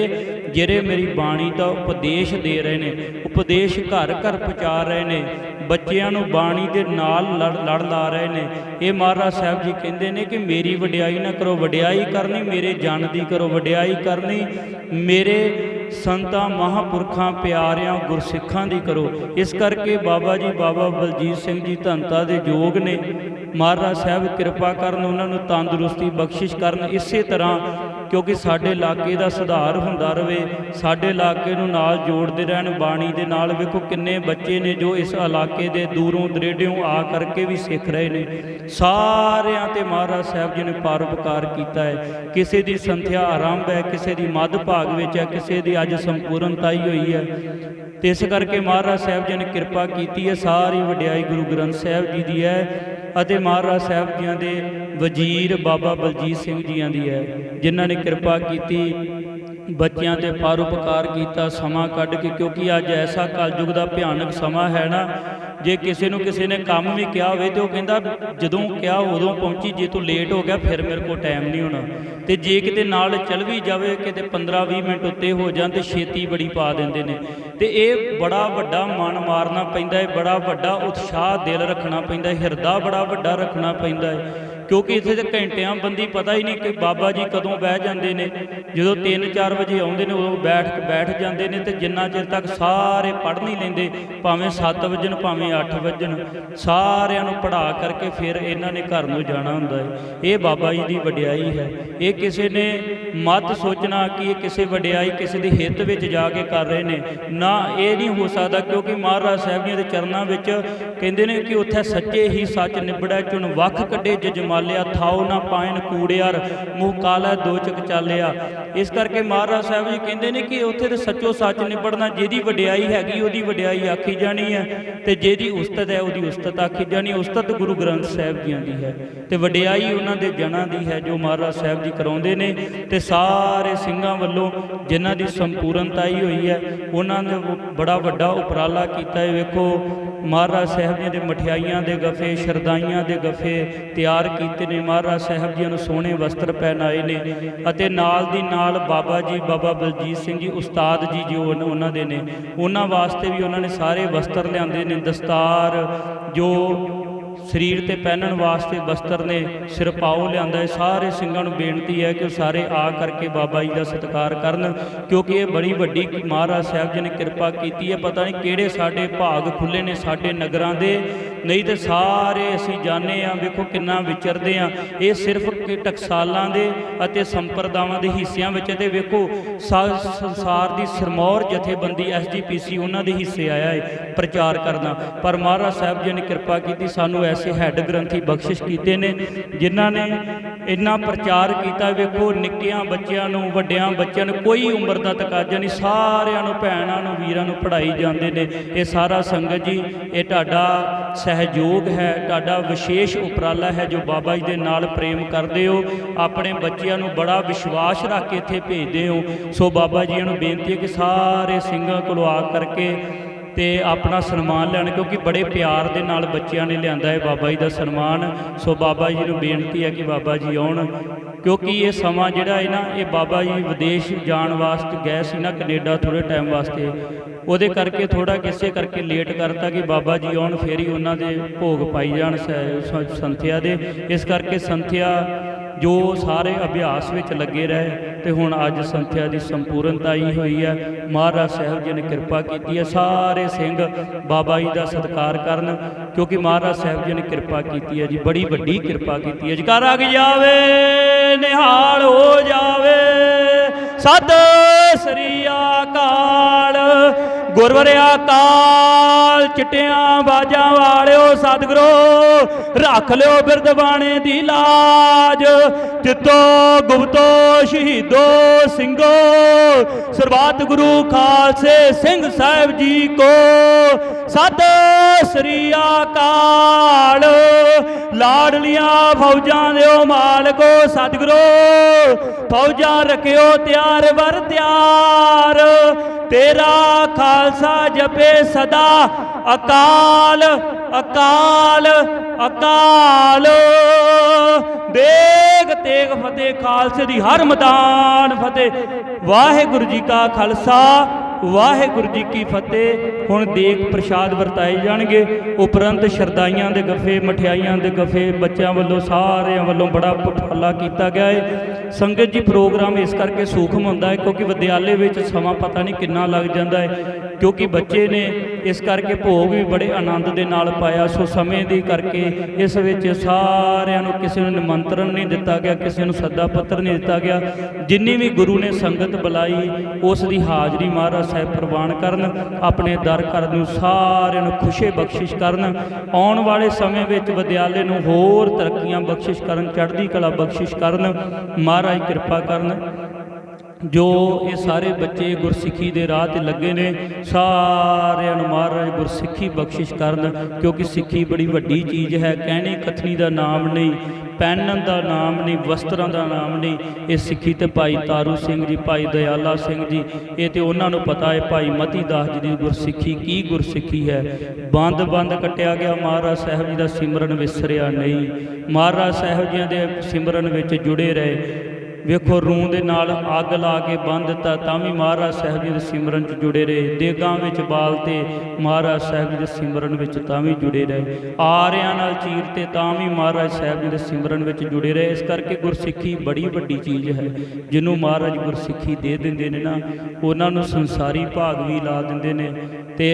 C: ਜਿਹੜੇ ਮੇਰੀ ਬਾਣੀ ਦਾ ਉਪਦੇਸ਼ ਦੇ ਰਹੇ ਨੇ, ਉਪਦੇਸ਼ ਘਰ ਘਰ ਪਹੁੰਚਾ ਰਹੇ ਨੇ ਬੱਚਿਆਂ ਨੂੰ ਬਾਣੀ ਦੇ ਨਾਲ ਲੜ ਲੜ ਲਾ ਰਹੇ ਨੇ। ਇਹ ਮਹਾਰਾਜ ਸਾਹਿਬ ਜੀ ਕਹਿੰਦੇ ਨੇ ਕਿ ਮੇਰੀ ਵਡਿਆਈ ਨਾ ਕਰੋ, ਵਡਿਆਈ ਕਰਨੀ, ਮੇਰੇ ਜਨ ਦੀ ਕਰੋ, ਵਡਿਆਈ ਕਰਨੀ, ਮੇਰੇ ਸੰਤਾਂ, ਮਹਾਪੁਰਖਾਂ, ਪਿਆਰਿਆਂ, ਗੁਰਸਿੱਖਾਂ ਦੀ ਕਰੋ। ਇਸ ਕਰਕੇ ਬਾਬਾ ਜੀ, ਬਾਬਾ ਬਲਜੀਤ ਸਿੰਘ ਜੀ ਧੰਤਾ ਦੇ ਯੋਗ ਨੇ। ਮਹਾਰਾਜ ਸਾਹਿਬ ਕਿਰਪਾ ਕਰਨ ਉਹਨਾਂ ਨੂੰ ਤੰਦਰੁਸਤੀ ਬਖਸ਼ਿਸ਼ ਕਰਨ ਇਸੇ ਤਰ੍ਹਾਂ, ਕਿਉਂਕਿ ਸਾਡੇ ਇਲਾਕੇ ਦਾ ਸੁਧਾਰ ਹੁੰਦਾ ਰਵੇ, ਸਾਡੇ ਇਲਾਕੇ ਨੂੰ ਨਾਲ ਜੋੜਦੇ ਰਹਿਣ, ਬਾਣੀ ਦੇ ਨਾਲ ਵੇਖੋ ਕਿੰਨੇ ਬੱਚੇ ਨੇ ਜੋ ਇਸ ਇਲਾਕੇ ਦੇ ਦੂਰੋਂ ਦਰੇਡਿਓਂ ਆ ਕਰਕੇ ਵੀ ਸਿੱਖ ਰਹੇ ਨੇ। ਸਾਰਿਆਂ ਤੇ ਮਹਾਰਾਜ ਸਾਹਿਬ ਜੀ ਨੇ ਪਰਉਪਕਾਰ ਕੀਤਾ ਹੈ। ਕਿਸੇ ਦੀ ਸੰਥਿਆ ਆਰੰਭ ਹੈ, ਕਿਸੇ ਦੀ ਮੱਧ ਭਾਗ ਵਿੱਚ ਹੈ, ਕਿਸੇ ਦੀ ਅੱਜ ਸੰਪੂਰਨਤਾ ਹੀ ਹੋਈ ਹੈ। ਤੇ ਇਸ ਕਰਕੇ ਮਹਾਰਾਜ ਸਾਹਿਬ ਜੀ ਨੇ ਕਿਰਪਾ ਕੀਤੀ ਹੈ, ਸਾਰੀ ਵਡਿਆਈ ਗੁਰੂ ਗ੍ਰੰਥ ਸਾਹਿਬ ਜੀ ਦੀ ਹੈ। ਅਤੇ ਮਹਾਰਾਜ ਸਾਹਿਬ ਜੀਆਂ ਦੇ ਵਜ਼ੀਰ ਬਾਬਾ ਬਲਜੀਤ ਸਿੰਘ ਜੀਆਂ ਦੀ ਹੈ, ਜਿਨ੍ਹਾਂ ਨੇ ਕਿਰਪਾ ਕੀਤੀ, ਬੱਚਿਆਂ ਤੇ ਪਰਉਪਕਾਰ ਕੀਤਾ, ਸਮਾਂ ਕੱਢ ਕੇ, ਕਿਉਂਕਿ ਅੱਜ ਐਸਾ ਕਲਯੁਗ ਦਾ ਭਿਆਨਕ ਸਮਾਂ ਹੈ ਨਾ ਜੇ ਕਿਸੇ ਨੂੰ ਕਿਸੇ ਨੇ ਕੰਮ ਵੀ ਕਿਹਾ ਹੋਵੇ ਤੇ ਉਹ ਕਹਿੰਦਾ, ਜਦੋਂ ਕਿਹਾ ਉਦੋਂ ਪਹੁੰਚੀ, ਜੇ ਤੂੰ ਲੇਟ ਹੋ ਗਿਆ, ਫਿਰ ਮੇਰੇ ਕੋਲ ਟਾਈਮ ਨਹੀਂ ਹੋਣਾ। ਤੇ ਜੇ ਕਿਤੇ ਨਾਲ ਚੱਲ ਵੀ ਜਾਵੇ, ਕਿਤੇ 15-20 ਮਿੰਟ ਉੱਤੇ ਹੋ ਜਾਣ ਤੇ ਛੇਤੀ ਬੜੀ ਪਾ ਦਿੰਦੇ ਨੇ। ਤੇ ਇਹ ਬੜਾ ਵੱਡਾ ਮਨ ਮਾਰਨਾ ਪੈਂਦਾ ਹੈ, ਬੜਾ ਵੱਡਾ ਉਤਸ਼ਾਹ ਦਿਲ ਰੱਖਣਾ ਪੈਂਦਾ ਹੈ, ਹਿਰਦਾ ਬੜਾ ਵੱਡਾ ਰੱਖਣਾ ਪੈਂਦਾ ਹੈ। ਕਿਉਂਕਿ ਇੱਥੇ ਤੇ ਘੰਟਿਆਂ ਬੰਦੀ ਪਤਾ ਹੀ ਨਹੀਂ ਕਿ ਬਾਬਾ ਜੀ ਕਦੋਂ ਬਹਿ ਜਾਂਦੇ ਨੇ। ਜਦੋਂ 3-4 ਵਜੇ ਆਉਂਦੇ ਨੇ, ਉਦੋਂ ਬੈਠ ਕੇ ਬੈਠ ਜਾਂਦੇ ਨੇ ਤੇ ਜਿੰਨਾ ਚਿਰ ਤੱਕ ਸਾਰੇ ਪੜ੍ਹ ਨਹੀਂ ਲੈਂਦੇ, ਭਾਵੇਂ 7 ਵਜਣ, ਭਾਵੇਂ 8 ਵਜਣ, ਸਾਰਿਆਂ ਨੂੰ ਪੜ੍ਹਾ ਕਰਕੇ ਫਿਰ ਇਹਨਾਂ ਨੇ ਘਰ ਨੂੰ ਜਾਣਾ ਹੁੰਦਾ ਹੈ ਇਹ ਬਾਬਾ ਜੀ ਦੀ ਵਡਿਆਈ ਹੈ। ਇਹ ਕਿਸੇ ਨੇ ਮਤ ਸੋਚਣਾ ਕਿ ਇਹ ਕਿਸੇ ਵਡਿਆਈ, ਕਿਸੇ ਦੇ ਹਿੱਤ ਵਿੱਚ ਜਾ ਕੇ ਕਰ ਰਹੇ ਨੇ। ਨਾ ਇਹ ਨਹੀਂ ਹੋ ਸਕਦਾ, ਕਿਉਂਕਿ ਮਹਾਰਾਜ ਸਾਹਿਬ ਜੀ ਦੇ ਚਰਨਾਂ ਵਿੱਚ ਕਹਿੰਦੇ ਨੇ ਕਿ ਉੱਥੇ ਸੱਚੇ ਹੀ ਸੱਚ ਨਿਬੜਿਆ ਚੁਣ ਵੱਖ ਕੱਢੇ ਜਜ਼ਮਾ ਜਜਮਾਲਿਆ ਥਾਉ ਨਾ ਪਾਇਨ ਕੂੜਿਆਰ, ਮੂੰਹ ਕਾਲਾ ਦੋ ਚਕ ਚਾਲਿਆ। ਇਸ ਕਰਕੇ ਮਹਾਰਾਜ ਸਾਹਿਬ ਜੀ ਕਹਿੰਦੇ ਨੇ ਕਿ ਉੱਥੇ ਤੇ ਸੱਚੋ ਸੱਚ ਨਿਬੜਨਾ, ਜਿਹਦੀ ਵਡਿਆਈ ਹੈਗੀ, ਉਹਦੀ ਵਡਿਆਈ ਆਖੀ ਜਾਣੀ ਹੈ ਤੇ ਜਿਹਦੀ ਉਸਤਤ ਹੈ, ਉਹਦੀ ਉਸਤਤ ਆਖੀ ਜਾਣੀ। ਉਸਤਤ ਗੁਰੂ ਗ੍ਰੰਥ ਸਾਹਿਬ ਜੀਆਂ ਦੀ ਹੈ ਤੇ ਵਡਿਆਈ ਉਹਨਾਂ ਦੇ ਜਨਾਂ ਦੀ ਹੈ ਜੋ ਮਹਾਰਾਜ ਸਾਹਿਬ ਜੀ ਕਰਾਉਂਦੇ ਨੇ ਤੇ ਸਾਰੇ ਸਿੰਘਾਂ ਵੱਲੋਂ ਜਿਨ੍ਹਾਂ ਦੀ ਸੰਪੂਰਨਤਾ ਹੀ ਹੋਈ ਹੈ, ਉਹਨਾਂ ਨੇ ਬੜਾ ਵੱਡਾ ਉਪਰਾਲਾ ਕੀਤਾ ਹੈ। ਵੇਖੋ ਮਹਾਰਾਜ ਸਾਹਿਬ ਜੀ ਦੇ ਮਠਿਆਈਆਂ ਦੇ ਗਫੇ, ਸ਼ਰਦਾਈਆਂ ਦੇ ਗਫੇ ਤਿਆਰ ਕੀਤੇ ਨੇ। ਮਹਾਰਾਜ ਸਾਹਿਬ ਜੀ ਨੂੰ ਸੋਹਣੇ ਵਸਤਰ ਪਹਿਨਾਏ ਨੇ ਅਤੇ ਨਾਲ ਦੀ ਨਾਲ ਬਾਬਾ ਜੀ, ਬਾਬਾ ਬਲਜੀਤ ਸਿੰਘ ਜੀ, ਉਸਤਾਦ ਜੀ ਜੋ ਉਹਨਾਂ- ਉਹਨਾਂ ਦੇ ਨੇ। ਉਹਨਾਂ ਵਾਸਤੇ ਵੀ ਉਹਨਾਂ ਨੇ ਸਾਰੇ ਵਸਤਰ ਲਿਆਂਦੇ ਨੇ। ਦਸਤਾਰ ਜੋ ਸਰੀਰ ਤੇ ਪਹਿਨਣ ਵਾਸਤੇ ਵਸਤਰ ਨੇ ਸਿਰ ਸਿਰਪਾਓ ਲਿਆਂਦਾ ਹੈ। ਸਾਰੇ ਸਿੰਘਾਂ ਨੂੰ ਬੇਨਤੀ ਹੈ ਕਿ ਉਹ ਸਾਰੇ ਆ ਕਰਕੇ ਬਾਬਾ ਜੀ ਦਾ ਸਤਿਕਾਰ ਕਰਨ, ਕਿਉਂਕਿ ਇਹ ਬੜੀ ਵੱਡੀ ਮਹਾਰਾਜ ਸਾਹਿਬ ਜੀ ਨੇ ਕਿਰਪਾ ਕੀਤੀ ਹੈ। ਪਤਾ ਨਹੀਂ ਕਿਹੜੇ ਸਾਡੇ ਭਾਗ ਖੁੱਲੇ ਨੇ ਸਾਡੇ ਨਗਰਾਂ ਦੇ ਨਹੀਂ ਤੇ ਸਾਰੇ ਅਸੀਂ ਜਾਣਦੇ ਆ, ਵੇਖੋ ਕਿੰਨਾ ਵਿਚਰਦੇ ਆ। ਇਹ ਸਿਰਫ ਟਕਸਾਲਾਂ ਦੇ ਅਤੇ ਸੰਪਰਦਾਵਾਂ ਦੇ ਹਿੱਸਿਆਂ ਵਿੱਚ ਤੇ ਵੇਖੋ ਸਾ- ਸੰਸਾਰ ਦੀ ਸਰਮੌਰ ਜਥੇਬੰਦੀ ਐਸਜੀਪੀਸੀ ਉਹਨਾਂ ਦੇ ਹਿੱਸੇ ਆਇਆ ਹੈ ਪ੍ਰਚਾਰ ਕਰਨਾ। ਪਰ ਮਹਾਰਾਜ ਸਾਹਿਬ ਜੀ ਨੇ ਕਿਰਪਾ ਕੀਤੀ, ਸਾਨੂੰ ਐਸੇ ਹੈੱਡ ਗ੍ਰੰਥੀ ਬਖਸ਼ਿਸ਼ ਕੀਤੇ ਨੇ, ਜਿਨ੍ਹਾਂ ਨੇ ਇੰਨਾ ਪ੍ਰਚਾਰ ਕੀਤਾ। ਵੇਖੋ, ਨਿੱਕਿਆਂ ਬੱਚਿਆਂ ਨੂੰ, ਵੱਡਿਆਂ ਬੱਚਿਆਂ ਨੂੰ ਕੋਈ ਉਮਰ ਦਾ ਤਕਾਜ਼ਾ ਨਹੀਂ, ਸਾਰਿਆਂ ਨੂੰ, ਭੈਣਾਂ ਨੂੰ, ਵੀਰਾਂ ਨੂੰ ਪੜ੍ਹਾਈ ਜਾਂਦੇ ਨੇ। ਇਹ ਸਾਰਾ ਸੰਗਤ ਜੀ, ਇਹ ਤੁਹਾਡਾ ਸਹਿਯੋਗ ਹੈ, ਤੁਹਾਡਾ ਵਿਸ਼ੇਸ਼ ਉਪਰਾਲਾ ਹੈ ਜੋ ਬਾਬਾ ਜੀ ਦੇ ਨਾਲ ਪ੍ਰੇਮ ਕਰਦੇ ਹੋ, ਆਪਣੇ ਬੱਚਿਆਂ ਨੂੰ ਬੜਾ ਵਿਸ਼ਵਾਸ ਰੱਖ ਕੇ ਇੱਥੇ ਭੇਜਦੇ ਹੋ। ਸੋ ਬਾਬਾ ਜੀ ਨੂੰ ਬੇਨਤੀ ਹੈ ਕਿ ਸਾਰੇ ਸਿੰਘਾਂ ਕੋਲੋਂ ਆ ਕਰਕੇ ਤੇ ਆਪਣਾ ਸਨਮਾਨ ਲੈਣ, ਕਿਉਂਕਿ ਬੜੇ ਪਿਆਰ ਦੇ ਨਾਲ ਬੱਚਿਆਂ ਨੇ ਲਿਆਂਦਾ ਹੈ ਬਾਬਾ ਜੀ ਦਾ ਸਨਮਾਨ। ਸੋ ਬਾਬਾ ਜੀ ਨੂੰ ਬੇਨਤੀ ਹੈ ਕਿ ਬਾਬਾ ਜੀ ਆਉਣ, ਕਿਉਂਕਿ ਇਹ ਸਮਾਂ ਜਿਹੜਾ ਹੈ ਨਾ, ਇਹ ਬਾਬਾ ਜੀ ਵਿਦੇਸ਼ ਜਾਣ ਵਾਸਤੇ ਗਏ ਸੀ ਨਾ, ਕੈਨੇਡਾ ਥੋੜੇ ਟਾਈਮ ਵਾਸਤੇ। ਉਹਦੇ ਕਰਕੇ ਥੋੜਾ ਕਿਸੇ ਕਰਕੇ ਲੇਟ ਕਰਤਾ ਕਿ ਬਾਬਾ ਜੀ ਆਉਣ, ਫੇਰ ਹੀ ਉਹਨਾਂ ਦੇ ਭੋਗ ਪਾਈ ਜਾਣ ਸ- ਸੰਥਿਆ ਦੇ। ਇਸ ਕਰਕੇ ਸੰਥਿਆ ਜੋ ਸਾਰੇ ਅਭਿਆਸ ਵਿੱਚ ਲੱਗੇ ਰਹੇ ਤੇ ਹੁਣ ਅੱਜ ਸੰਥਿਆ ਦੀ ਸੰਪੂਰਨਤਾ ਹੀ ਹੋਈ ਹੈ। ਮਹਾਰਾਜ ਸਾਹਿਬ ਜੀ ਨੇ ਕਿਰਪਾ ਕੀਤੀ ਹੈ। ਸਾਰੇ ਸਿੰਘ ਬਾਬਾ ਜੀ ਦਾ ਸਤਿਕਾਰ ਕਰਨ, ਕਿਉਂਕਿ ਮਹਾਰਾਜ ਸਾਹਿਬ ਜੀ ਨੇ ਕਿਰਪਾ ਕੀਤੀ ਹੈ ਜੀ। ਬੜੀ ਵੱਡੀ ਕਿਰਪਾ ਕੀਤੀ ਹੈ ਜਕਾਰ ਆ ਜਾਵੇ, ਨਿਹਾਲ ਹੋ ਜਾਵੇ। ਸਤਿ ਸ੍ਰੀ ਅਕਾਲ। ਗੁਰਵਰਿਆ ਕਾਲ ਚਿੱਟਿਆਂ ਬਾਜਾਂ ਵਾਲਿਓ ਸਤਿਗੁਰੋ, ਰੱਖ ਲਿਓ ਬਿਰਦ ਬਾਣੇ ਦੀ ਲਾਜ। ਤਿੱਤੋ ਗੁਪਤੋ ਸ਼ਹੀਦੋ ਸਿੰਘੋ, ਸਰਬੱਤ ਗੁਰੂ ਖਾਲਸੇ ਸਿੰਘ ਸਾਹਿਬ ਜੀ ਕੋ। ਸਤਿ ਸ੍ਰੀ ਅਕਾਲ। ਲਾਡਲੀਆਂ ਫੌਜਾਂ ਦਿਓ ਮਾਲਕੋ ਸਤਿਗੁਰੋ। ਫੌਜਾਂ ਰੱਖਿਓ ਤਿਆਰ ਵਰ ਤਿਆਰ। ਤੇਰਾ ਖਾਲਸਾ ਜਪੇ ਸਦਾ। ਅਕਾਲ ਅਕਾਲ ਅਕਾਲ। ਦੇਗ ਤੇਗ ਫਤਿਹ ਖਾਲਸੇ ਦੀ ਹਰ ਮੈਦਾਨ ਫਤਿਹ। ਵਾਹਿਗੁਰੂ ਜੀ ਕਾ ਖਾਲਸਾ। ਵਾਹਿਗੁਰੂ ਜੀ ਕੀ ਫਤਿਹ। ਹੁਣ ਦੇਖ ਪ੍ਰਸ਼ਾਦ ਵਰਤਾਏ ਜਾਣਗੇ। ਉਪਰੰਤ ਸ਼ਰਦਾਈਆਂ ਦੇ ਗੱਫੇ, ਮਠਿਆਈਆਂ ਦੇ ਗੱਫੇ, ਬੱਚਿਆਂ ਵੱਲੋਂ ਸਾਰਿਆਂ ਵੱਲੋਂ ਬੜਾ ਉਪਰਾਲਾ ਕੀਤਾ ਗਿਆ ਹੈ ਸੰਗਤ ਜੀ, ਪ੍ਰੋਗਰਾਮ ਇਸ ਕਰਕੇ ਸੂਖਮ ਹੁੰਦਾ ਹੈ ਕਿਉਂਕਿ ਵਿਦਿਆਲੇ ਵਿੱਚ ਸਮਾਂ ਪਤਾ ਨਹੀਂ ਕਿੰਨਾ ਲੱਗ ਜਾਂਦਾ ਹੈ ਕਿਉਂਕਿ ਬੱਚੇ ਨੇ ਇਸ ਕਰਕੇ ਭੋਗ ਵੀ ਬੜੇ ਆਨੰਦ ਦੇ ਨਾਲ ਪਾਇਆ। ਸੋ ਸਮੇਂ ਦੀ ਕਰਕੇ ਇਸ ਵਿੱਚ ਸਾਰਿਆਂ ਨੂੰ ਕਿਸੇ ਨੂੰ ਨਿਮੰਤਰਣ ਨਹੀਂ ਦਿੱਤਾ ਗਿਆ, ਕਿਸੇ ਨੂੰ ਸੱਦਾ ਪੱਤਰ ਨਹੀਂ ਦਿੱਤਾ ਗਿਆ। ਜਿੰਨੀ ਵੀ ਗੁਰੂ ਨੇ ਸੰਗਤ ਬੁਲਾਈ, ਉਸ ਦੀ ਹਾਜ਼ਰੀ ਮਹਾਰਾਜ ਸਾਹਿਬ ਪ੍ਰਵਾਨ ਕਰਨ, ਆਪਣੇ ਦਰ ਘਰ ਨੂੰ ਸਾਰਿਆਂ ਨੂੰ ਖੁਸ਼ੇ ਬਖਸ਼ਿਸ਼ ਕਰਨ। ਆਉਣ ਵਾਲੇ ਸਮੇਂ ਵਿੱਚ ਵਿਦਿਆਲੇ ਨੂੰ ਹੋਰ ਤਰੱਕੀਆਂ ਬਖਸ਼ਿਸ਼ ਕਰਨ, ਚੜ੍ਹਦੀ ਕਲਾ ਬਖਸ਼ਿਸ਼ ਕਰਨ। ਮਹਾਰਾਜ ਕਿਰਪਾ ਕਰਨ। ਜੋ ਇਹ ਸਾਰੇ ਬੱਚੇ ਗੁਰਸਿੱਖੀ ਦੇ ਰਾਹ ਤੇ ਲੱਗੇ ਨੇ, ਸਾਰਿਆਂ ਨੂੰ ਮਹਾਰਾਜ ਗੁਰਸਿੱਖੀ ਬਖਸ਼ਿਸ਼ ਕਰਨ, ਕਿਉਂਕਿ ਸਿੱਖੀ ਬੜੀ ਵੱਡੀ ਚੀਜ਼ ਹੈ। ਕਹਿਣੀ ਕਥਨੀ ਦਾ ਨਾਮ ਨਹੀਂ ਪਹਿਨਣ ਦਾ ਨਾਮ ਨਹੀਂ, ਵਸਤਰਾਂ ਦਾ ਨਾਮ ਨਹੀਂ। ਇਹ ਸਿੱਖੀ ਤੇ ਭਾਈ ਤਾਰੂ ਸਿੰਘ ਜੀ, ਭਾਈ ਦਇਆਲਾ ਸਿੰਘ ਜੀ, ਇਹ ਤੇ ਉਹਨਾਂ ਨੂੰ ਪਤਾ ਹੈ ਭਾਈ ਮਤੀ ਦਾਸ ਜੀ ਦੀ ਗੁਰਸਿੱਖੀ ਕੀ ਗੁਰਸਿੱਖੀ ਹੈ। ਬੰਦ ਬੰਦ ਕੱਟਿਆ ਗਿਆ, ਮਹਾਰਾਜ ਸਾਹਿਬ ਜੀ ਦਾ ਸਿਮਰਨ ਵਿਸਰਿਆ ਨਹੀਂ। ਮਹਾਰਾਜ ਸਾਹਿਬ ਜੀਆਂ ਦੇ ਸਿਮਰਨ ਵਿੱਚ ਜੁੜੇ ਰਹੇ। ਵੇਖੋ, ਰੂਹ ਦੇ ਨਾਲ ਅੱਗ ਲਾ ਕੇ ਬੰਨ ਦਿੱਤਾ, ਤਾਂ ਵੀ ਮਹਾਰਾਜ ਸਾਹਿਬ ਜੀ ਦੇ ਸਿਮਰਨ 'ਚ ਜੁੜੇ ਰਹੇ। ਦੇਗਾਂ ਵਿੱਚ ਬਾਲ ਤੇ ਮਹਾਰਾਜ ਸਾਹਿਬ ਜੀ ਦੇ ਸਿਮਰਨ ਵਿੱਚ ਤਾਂ ਵੀ ਜੁੜੇ ਰਹੇ। ਆਰਿਆਂ ਨਾਲ ਚੀਰ ਤੇ ਤਾਂ ਵੀ ਮਹਾਰਾਜ ਸਾਹਿਬ ਜੀ ਦੇ ਸਿਮਰਨ ਵਿੱਚ ਜੁੜੇ ਰਹੇ। ਇਸ ਕਰਕੇ ਗੁਰਸਿੱਖੀ ਬੜੀ ਵੱਡੀ ਚੀਜ਼ ਹੈ। ਜਿਹਨੂੰ ਮਹਾਰਾਜ ਗੁਰਸਿੱਖੀ ਦੇ ਦਿੰਦੇ ਨੇ ਨਾ, ਉਹਨਾਂ ਨੂੰ ਸੰਸਾਰੀ ਭਾਗ ਵੀ ਲਾ ਦਿੰਦੇ ਨੇ ਤੇ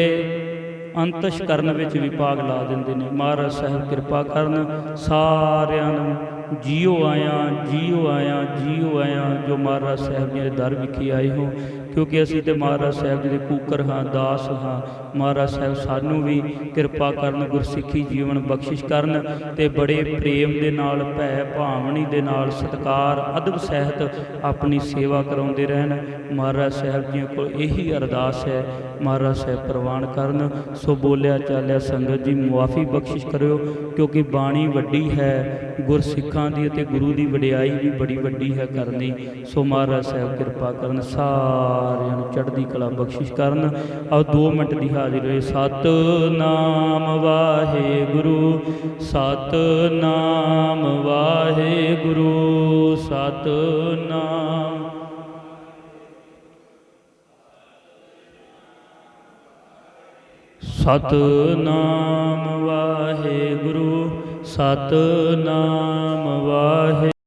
C: ਅੰਤਸ਼ ਕਰਨ ਵਿੱਚ ਵੀ ਭਾਗ ਲਾ ਦਿੰਦੇ ਨੇ। ਮਹਾਰਾਜ ਸਾਹਿਬ ਕਿਰਪਾ ਕਰਨ ਸਾਰਿਆਂ ਨੂੰ ਜੀਓ ਆਇਆ ਜੀਓ ਆਇਆ ਜੀਓ ਆਇਆ, ਜੋ ਮਹਾਰਾਜ ਸਾਹਿਬ ਜੀ ਦੇ ਦਰ ਵਿਖੇ ਆਏ ਹੋ ਕਿਉਂਕਿ ਅਸੀਂ ਤੇ ਮਹਾਰਾਜ ਸਾਹਿਬ ਜੀ ਦੇ ਕੂਕਰ ਹਾਂ, ਦਾਸ ਹਾਂ। ਮਹਾਰਾਜ ਸਾਹਿਬ ਸਾਨੂੰ ਵੀ ਕਿਰਪਾ ਕਰਨ, ਗੁਰਸਿੱਖੀ ਜੀਵਨ ਬਖਸ਼ਿਸ਼ ਕਰਨ ਤੇ ਬੜੇ ਪ੍ਰੇਮ ਦੇ ਨਾਲ, ਭੈ ਭਾਵਨੀ ਦੇ ਨਾਲ, ਸਤਕਾਰ, ਅਦਬ ਸਹਿਤ ਆਪਣੀ ਸੇਵਾ ਕਰਾਉਂਦੇ ਰਹਿਣ। ਮਹਾਰਾਜ ਸਾਹਿਬ ਜੀ ਕੋਲ ਇਹੀ ਅਰਦਾਸ ਹੈ, ਮਹਾਰਾਜ ਸਾਹਿਬ ਪ੍ਰਵਾਨ ਕਰਨ। ਸੋ ਬੋਲਿਆ ਚਾਲਿਆ ਸੰਗਤ ਜੀ, ਮੁਆਫੀ ਬਖਸ਼ਿਸ਼ ਕਰਿਓ, ਕਿਉਂਕਿ ਬਾਣੀ ਵੱਡੀ ਹੈ, ਗੁਰਸਿੱਖਾਂ ਦੀ ਅਤੇ ਗੁਰੂ ਦੀ ਵਡਿਆਈ ਵੀ ਬੜੀ ਵੱਡੀ ਹੈ ਕਰਨੀ। ਸੋ ਮਹਾਰਾਜ ਸਾਹਿਬ ਕਿਰਪਾ ਕਰਨ ਸਾਰਿਆਂ ਨੂੰ ਚੜ੍ਹਦੀ ਕਲਾ ਬਖਸ਼ਿਸ਼ ਕਰਨ। ਆਓ 2 ਮਿੰਟ ਦੀ ਹਾਜ਼ਰੀ ਹੋਏ ਸਤਨਾਮ ਵਾਹਿਗੁਰੂ ਸਤਨਾਮ ਵਾਹਿਗੁਰੂ, ਸਤਨਾਮ। ਸਤਨਾਮ ਵਾਹਿਗੁਰੂ, ਸਤਨਾਮ ਵਾਹਿ